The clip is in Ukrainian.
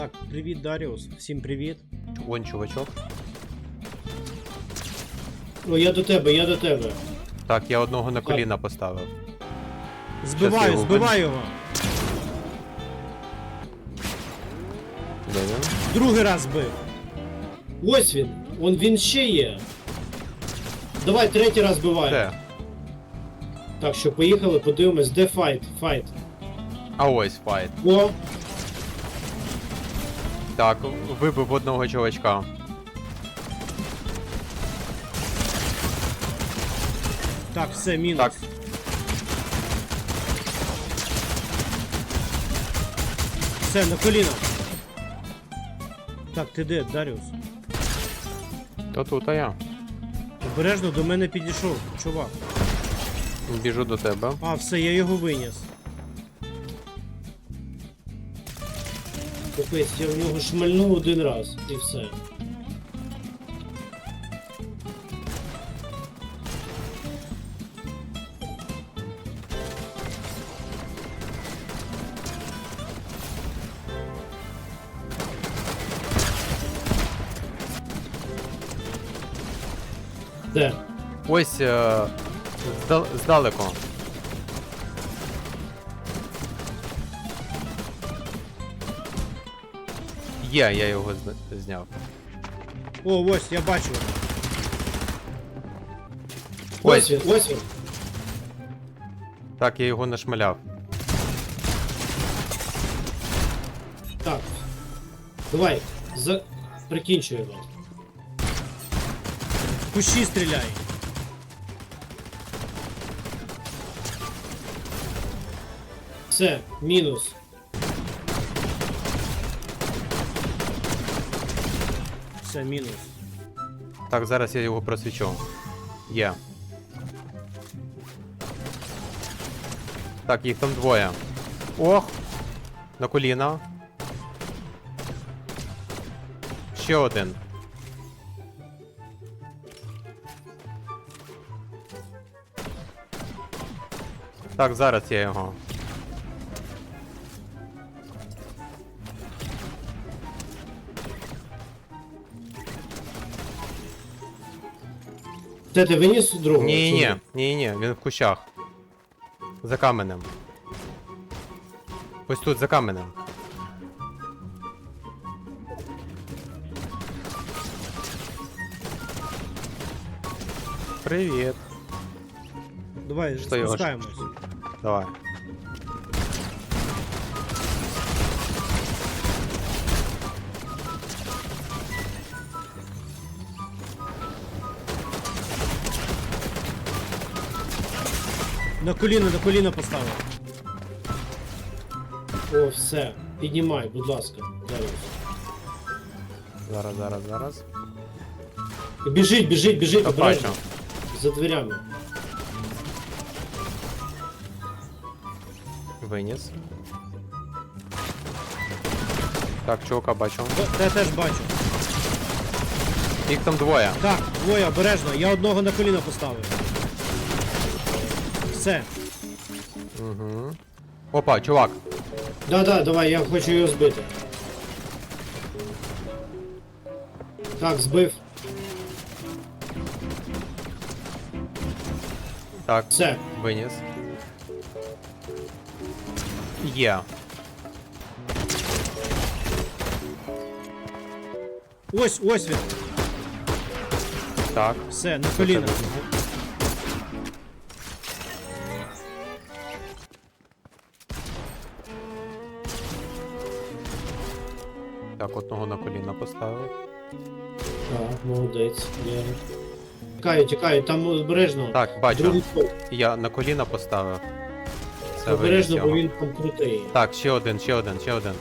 Так, привіт, Даріус. Всім привіт. Вон чувачок. О, я до тебе, я до тебе. Так, я одного на коліна поставив. Збиваю, його збиваю його. Де він? Другий раз збив. Ось він. Он він ще є. Давай третій раз биває. Де? Так, що поїхали, подивимось, де файт? Файт. А ось файт. О, Так, вибив одного чувачка. Так, все, мінус. Так. Все, на коліна. Так, ти де, Даріус? То тут, а я. Обережно до мене підійшов, чувак. Біжу до тебе. А, все, я його виніс. Капець, я в нього шмальнув один раз і все. Де? Ось е, здал- здалеку. Є, я його зняв. О, ось, я бачу. Ось Ось, він, ось він. так, я його нашмаляв. Так. Давай, за... прикінчуємо. В Кущі стріляй. Все, мінус. Все, мінус. Так, зараз я його просвічу. Є. Так, їх там двоє. Ох! На коліна. Ще один. Так, зараз я його. Це ти виніс другого? Ні, ні, ні, ні, він в кущах. За каменем. Ось тут, за каменем. Привіт. Давай, Що його ж- спускаємось. Давай. На коліна, на коліна поставив. О, все. Піднімай, будь ласка. Дар'юс. Зараз, зараз, зараз. Біжить, біжить, біжить, Та обережно. бачу. За дверями. Виніс. Так, чувака бачу. Я теж бачу. Їх там двоє. Так, двоє, обережно. Я одного на коліна поставив. Все. Угу. Опа, чувак. Да-да, давай, я хочу його збити. Так, збив. Так, Все. виніс. Є. Ось, ось він. Так. Все, на коліна. Так, одного на коліна поставив. Так, молодець. Я... Тікаю, тікаю, там обережно. Так, бачу. Другий ход. Я на коліна поставив. Все, Обережно, бо його. він там крутий. Так, ще один, ще один, ще один.